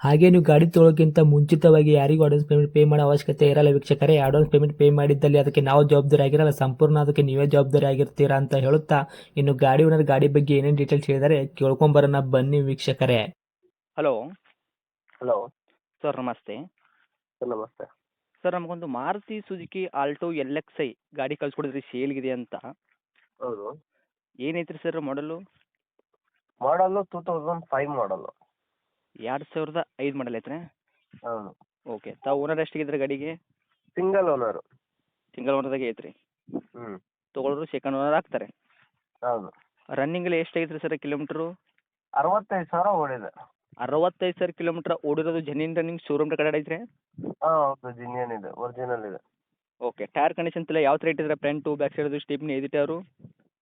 ಹಾಗೆ ನೀವು ಗಾಡಿ ತೊಳೋಕ್ಕಿಂತ ಮುಂಚಿತವಾಗಿ ಯಾರಿಗೂ ಅಡ್ವಾನ್ಸ್ ಪೇಮೆಂಟ್ ಪೇ ಮಾಡೋ ಅವಶ್ಯಕತೆ ಇರಲ್ಲ ವೀಕ್ಷಕರೇ. ಅಡ್ವಾನ್ಸ್ ಪೇಮೆಂಟ್ ಪೇ ಮಾಡಿದ್ದಲ್ಲಿ ಅದಕ್ಕೆ ನಾವು ಜವಾಬ್ದಾರಿ ಆಗಿರಲ್ಲ. ಸಂಪೂರ್ಣ ಅದಕ್ಕೆ ನೀವೇ ಜವಾಬ್ದಾರಿ ಆಗಿರ್ತೀರಾ ಅಂತ ಹೇಳುತ್ತಾ ಇನ್ನು ಗಾಡಿ ಓನರ್ ಗಾಡಿ ಬಗ್ಗೆ ಏನೇನು ಡೀಟೇಲ್ಸ್ ಹೇಳಿದರೆ ಕೇಳ್ಕೊಂಬರೋಣ ಬನ್ನಿ ವೀಕ್ಷಕರೇ. ಹಲೋ ಹಲೋ ಸರ್ ನಮಸ್ತೆ. ಸರ್ ನಮಸ್ತೆ. ಸರ್ ನಮಗೊಂದು Maruti Suzuki Alto L X I ಗಾಡಿ ಕಳ್ಸ್ಕೊಡಿದ್ರಿ ಸೇಲ್ಗಿದೆ ಅಂತ. ಹೌದು. ಏನೈತ್ರಿ ಸರ್ ಮಾಡಲು ಮಾಡಲು ಟೂ ತೌಸಂಡ್ ಫೈವ್ ಮಾಡಲು ಎರಡು ಸಾವಿರದ ಐದು ಮಾಡಲ್ ಐತ್ರಿ? ಹೌದು. ಓಕೆ ತಾವು ಓನರ್ ಎಷ್ಟಿಗಿದ್ರೆ ಗಾಡಿಗೆ? ಸಿಂಗಲ್ ಓನರ್ ಸಿಂಗಲ್ ಓನರ್ದಾಗೆ ಐತ್ರಿ. ಹ್ಞೂ ತೊಗೊಳೋರು ಸೆಕೆಂಡ್ ಓನರ್ ಆಗ್ತಾರೆ. ಹೌದು. ಎಷ್ಟು ಎಷ್ಟಾಗೈತ್ರಿ ಸರ್ ಕಿಲೋಮೀಟರ್ ಅರವತ್ತೈದು ಸಾವಿರ ಓಡಿದೆ. ಅರವತ್ತೈದು ಸಾವಿರ ಕಿಲೋಮೀಟರ್ ಓಡಿರೋದು ಜೆನ್ಯೂನ್ ರನ್ನಿಂಗ್ ಶೋರೂಮ್ ಕಡೆ ಐತ್ರಿ? ಹಾಂ ಹೌದು ಜಿನಿಯನ್ ಇದೆ ಒರಿಜಿನಲ್ ಇದೆ. ಓಕೆ ಟೈರ್ ಕಂಡೀಷನ್ ಎಲ್ಲ ಯಾವ ಥರ ಇಟ್ಟಿದ್ರೆ ಫ್ರಂಟು ಬ್ಯಾಕ್ ಸೈಡ್ ಸ್ಟಿಪ್ ಎದಿಟ್ ಅವರು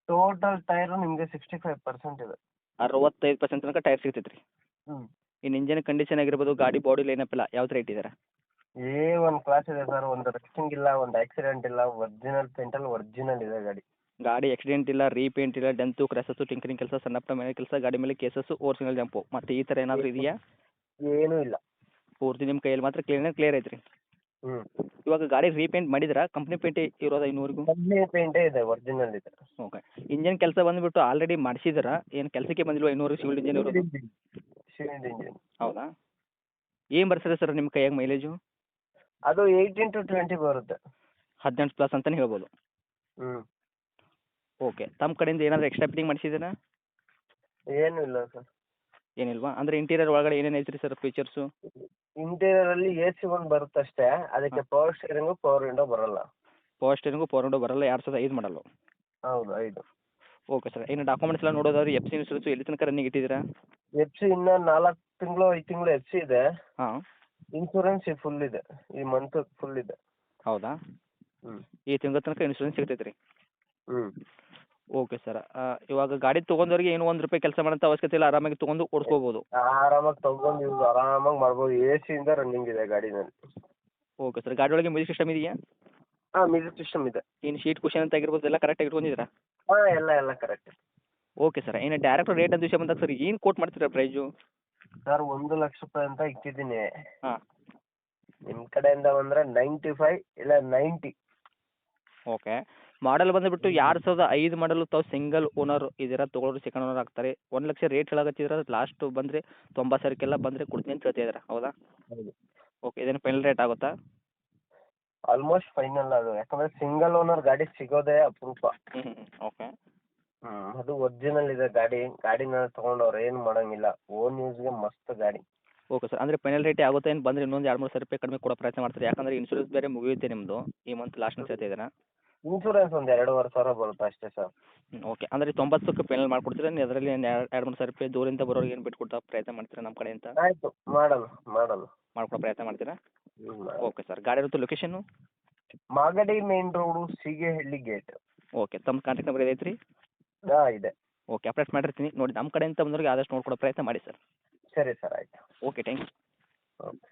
ಟೋಟಲ್ ಟೈರ್ ನಿಮಗೆ ಸಿಕ್ಸ್ಟಿ ಫೈವ್ ಪರ್ಸೆಂಟ್ ಇದೆ. ಅರವತ್ತೈದು ಪರ್ಸೆಂಟ್ ತನಕ ಟೈರ್ ಸಿಗ್ತೈತೆ ರೀ ಹ್ಞೂ ಇನ್ನು ಇಂಜಿನ್ ಕಂಡೀಷನ್ ಆಗಿರ್ಬೋದು ಗಾಡಿ ಬಾಡಿ ಲೈನಪ್ ಎಲ್ಲ ಯಾವ ಥರ ಇಟ್ಟಿದ್ದಾರೆ ಏ ಒಂದು ಕ್ಲಾಸ್ ಇದೆ ಸರ್ ಒಂದು ರಕ್ಷಿಂಗ್ ಇಲ್ಲ ಒಂದು ಆಕ್ಸಿಡೆಂಟ್ ಇಲ್ಲ ಒರಿಜಿನಲ್ ಪೇಂಟಲ್ಲಿ ಒರಿಜಿನಲ್ ಇದೆ ಗಾಡಿ. ಗಾಡಿ ಆಕ್ಸಿಡೆಂಟ್ ಇಲ್ಲ ರೀಪೇಂಟ್ ಇಲ್ಲ ಡೆಂತು ಕ್ರ್ಯಾಸಸ್ಸು ಟಿಂಕರಿಂಗ್ ಕೆಲಸ ಸಣ್ಣ ಪುಟ್ಟ ಮೇಲೆ ಕೆಲಸ ಗಾಡಿ ಮೇಲೆ ಕೇಸಸ್ಸು ಓರಿಜಿನಲ್ ಜಂಪು ಮತ್ತೆ ಈ ಥರ ಏನಾದರೂ ಇದೆಯಾ? ಏನೂ ಇಲ್ಲ. ಪೂರ್ತಿ ನಿಮ್ಮ ಕೈಯಲ್ಲಿ ಮಾತ್ರ ಕ್ಲೀನ್ ಕ್ಲಿಯರ್ ಐತ್ರಿ. ಹ್ಞೂ ಇವಾಗ ಗಾಡಿ ರೀಪೇಂಟ್ ಮಾಡಿದ್ರಾ? ಕಂಪ್ನಿ ಪೇಂಟ್ ಇರೋದ ಇನ್ನೂವರೆಗೂ? ಕಂಪ್ನಿ ಪೇಂಟೇ ಇದೆ ಒರಿಜಿನಲ್ ಇದೆ. ಓಕೆ ಇಂಜಿನ್ ಕೆಲಸ ಬಂದ್ಬಿಟ್ಟು ಆಲ್ರೆಡಿ ಮಾಡಿಸಿದ್ರ? ಏನು ಕೆಲಸಕ್ಕೆ ಬಂದಿಲ್ವಾ ಇನ್ನೂರು ಸಿವಿಲ್ ಇಂಜಿನ್ ಇರೋದು ಶಿವಿಂಡ್ ಇಂಜಿನ್ ಹೌದಾ? ಏನು ಬರ್ತಾರೆ ಸರ್ ನಿಮ್ಮ ಕೈಯಾಗ ಮೈಲೇಜು ಅದು ಏಯ್ಟೀನ್ ಟು ಟ್ವೆಂಟಿ ಬರುತ್ತೆ. ಹದಿನೆಂಟು ಪ್ಲಸ್ ಅಂತಾನೆ ಹೇಳ್ಬೋದು. ಹ್ಞೂ ಓಕೆ ತಮ್ಮ ಕಡೆಯಿಂದ ಏನಾದರೂ ಎಕ್ಸ್ಟ್ರಾ ಫಿಟ್ಟಿಂಗ್ ಮಾಡಿಸಿದ್ದೀರಾ? ಏನೂ ಇಲ್ಲ ಸರ್. ಏನಿಲ್ವಾ? ಅಂದ್ರೆ ಇಂಟೀರಿಯರ್ ಒಳಗಡೆ ಏನೇನು ಐತ್ರಿ ಸರ್ ಫೀಚರ್ಸು ಇಂಟೀರಿಯರ್ ಅಲ್ಲಿ ಎ ಸಿ ಒಂದು ಬರುತ್ತೆ ಅಷ್ಟೇ. ಅದಕ್ಕೆ ಪವರ್ ಸ್ಟೇರಿಂಗು ಪವರ್ ವಿಂಡೋ ಬರಲ್ಲ. ಪವರ್ ಸ್ಟೇರಿಂಗು ಪವರ್ ವಿಂಡೋ ಬರಲ್ಲ. ಎರಡು ಸಾವಿರದ ಐದು ಮಾಡಲ್ಲ ಹೌದು ಐದು. ಓಕೆ ಸರ್ ಇನ್ನು ಡಾಕ್ಯುಮೆಂಟ್ಸ್ ಎಲ್ಲ ನೋಡೋದಾದ್ರೆ ಎಫ್ ಸಿ ಇನ್ಸೂರೆನ್ಸ್ ಎಲ್ಲಿ ತನಕ ರನ್ನಿಂಗ್ ಇಟ್ಟಿದ್ದೀರಾ? ಎಫ್ ಸಿ ಇನ್ನ ನಾಲ್ಕು ತಿಂಗಳು ಐದು ತಿಂಗಳು ಎಫ್ ಸಿ ಇದೆ. ಹಾಂ. ಇನ್ಶೂರೆನ್ಸ್ ಫುಲ್ ಇದೆ. ಈ ಮಂತ್ ಫುಲ್ ಇದೆ. ಹೌದಾ? ಹ್ಞೂ ಈ ತಿಂಗಳ ತನಕ ಇನ್ಸೂರೆನ್ಸ್ ಸಿಗ್ತೈತೆ ರೀ ಹ್ಞೂ ಓಕೆ ಸರ್ ಇವಾಗ ಗಾಡಿ ತೊಗೊಂಡವ್ರಿಗೆ ಏನು ಒಂದು ರೂಪಾಯಿ ಕೆಲಸ ಮಾಡೋಂಥ ಅವಶ್ಯಕತೆ ಇಲ್ಲ. ಆರಾಮಾಗಿ ತೊಗೊಂಡು ಓಡಿಸ್ಕೋಬೋದು. ಆರಾಮಾಗಿ ತಗೊಂಡು ಯೂಸ್ ಆರಾಮಾಗಿ ಮಾಡ್ಬೋದು. ಎ ಸಿಯಿಂದ ರನ್ನಿಂಗ್ ಇದೆ ಗಾಡಿನಲ್ಲಿ. ಓಕೆ ಸರ್ ಗಾಡಿ ಒಳಗೆ ಮ್ಯೂಸಿಕ್ ಸಿಸ್ಟಮ್ ಇದೆಯಾ? ಹಾಂ ಮ್ಯೂಸಿಕ್ ಸಿಸ್ಟಮ್ ಇದೆ. ಏನು ಶೀಟ್ ಕುಷನ್ ಅಂತ ಆಗಿರ್ಬೋದು ಎಲ್ಲ ಕರೆಕ್ಟಾಗಿ ಇಟ್ಕೊಂಡಿದ್ದೀರಾ? ಹಾಂ ಎಲ್ಲ ಎಲ್ಲ ಕರೆಕ್ಟ್ ಓಕೆ ಸರ್ ಏನು ಡೈರೆಕ್ಟ್ ರೇಟ್ ಅಂತ ವಿಷಯ ಬಂದಾಗ ಸರ್ ಏನು ಕೋಟ್ ಮಾಡ್ತೀರಾ ಪ್ರೈಸು ಸರ್ ಒಂದು ಲಕ್ಷ ರೂಪಾಯಿ ಅಂತ ಇಟ್ಟಿದ್ದೀನಿ. ಹಾ. ನಿಮ್ಮ ಕಡೆಯಿಂದ ಬಂದರೆ ನೈಂಟಿ ಫೈವ್ ಇಲ್ಲ ನೈಂಟಿ ಓಕೆ ಮಾಡಲ್ ಬಂದ್ಬಿಟ್ಟು ಎರಡು ಸಾವಿರದ ಐದು ಮಾಡಲು ತಾವು ಸಿಂಗಲ್ ಓನರ್ ಇದೀರಾ ತೊಗೊಳೋರು ಸೆಕೆಂಡ್ ಓನರ್ ಆಗ್ತಾರೆ. ಒಂದು ಲಕ್ಷ ರೇಟ್ ಹೇಳಕತ್ತಿದ್ರೆ ಲಾಸ್ಟ್ ಬಂದರೆ ತೊಂಬತ್ತು ಸಾವಿರಕ್ಕೆಲ್ಲ ಬಂದರೆ ಕೊಡ್ತೀನಿ ಅಂತ ಹೇಳ್ತಿದ್ದೀರಾ ಹೌದಾ? ಹೌದು. ಓಕೆ ಇದೇನು ಫೈನಲ್ ರೇಟ್ ಆಗುತ್ತಾ? ಆಲ್ಮೋಸ್ಟ್ ಫೈನಲ್ ಅದು. ಯಾಕಂದ್ರೆ ಸಿಂಗಲ್ ಓನರ್ ಗಾಡಿ ಸಿಗೋದೇ ಅಪರೂಪ. ಓಕೆ ಅದು ಒರಿಜಿನಲ್ ಇದೆ ಗಾಡಿ. ಗಾಡಿನ ತಗೊಂಡವ್ರು ಏನು ಮಾಡಂಗಿಲ್ಲ. ಓನ್ ಯೂಸ್ಗೆ ಮಸ್ತ್ ಗಾಡಿ. ಓಕೆ ಸರ್ ಅಂದ್ರೆ ಫೈನಲ್ ರೇಟ್ ಆಗುತ್ತೆ ಏನು ಬಂದ್ರೆ ಇನ್ನೊಂದು ಎರಡು ಮೂರು ಸಾವಿರ ರೂಪಾಯಿ ಕಡಿಮೆ ಕೊಡೋ ಪ್ರಯತ್ನ ಮಾಡ್ತಾರೆ? ಯಾಕಂದ್ರೆ ಇನ್ಶೂರೆನ್ಸ್ ಬೇರೆ ಮುಗಿಯುತ್ತೆ ನಿಮ್ಮದು ಈ ಮಂತ್ ಲಾಸ್ಟ್ ಅಂತ ಹೇಳ್ತಿದ್ದೀರಾ ಇನ್ಶೂರೆನ್ಸ್ ಒಂದು ಎರಡೂವರೆ ಸಾವಿರ ಬರುತ್ತೆ ಅಷ್ಟೇ ಸರ್ ಓಕೆ ಅಂದ್ರೆ ತೊಂಬತ್ತಕ್ಕೆ ಫೈನಲ್ ಮಾಡ್ಕೊಡ್ತೀರ? ಅದರಲ್ಲಿ ಎರಡು ಮೂರು ಸಾವಿರ ರೂಪಾಯಿ ದೂರಿಂದ ಬರೋರಿಗೆ ಏನು ಬಿಟ್ಕೊಡ್ತಾ ಪ್ರಯತ್ನ ಮಾಡ್ತೀರಾ ನಮ್ಮ ಕಡೆಯಿಂದ? ಆಯ್ತು. ಮಾಡಲ್ಲ ಮಾಡಲ್ಲ. ಮಾಡ್ಕೊಡೋ ಪ್ರಯತ್ನ ಮಾಡ್ತೀರಾ? ಓಕೆ ಸರ್ ಗಾಡಿ ಇರುತ್ತೆ location Magadi main road Seegehalli gate okay ತಮ್ಮ ಕಾಂಟ್ಯಾಕ್ಟ್ ನಂಬರ್ ಇದೈತೆ ರೀ ಹಾಂ ಇದೆ. ಓಕೆ ಅಪ್ಡೇಟ್ ಮಾಡಿರ್ತೀನಿ ನೋಡಿ ನಮ್ಮ ಕಡೆಯಿಂದ ಬಂದವ್ರಿಗೆ ಆದಷ್ಟು ನೋಡ್ಕೊಡೋ ಪ್ರಯತ್ನ ಮಾಡಿ ಸರ್ ಸರಿ ಸರ್ ಆಯಿತು. Okay thank you okay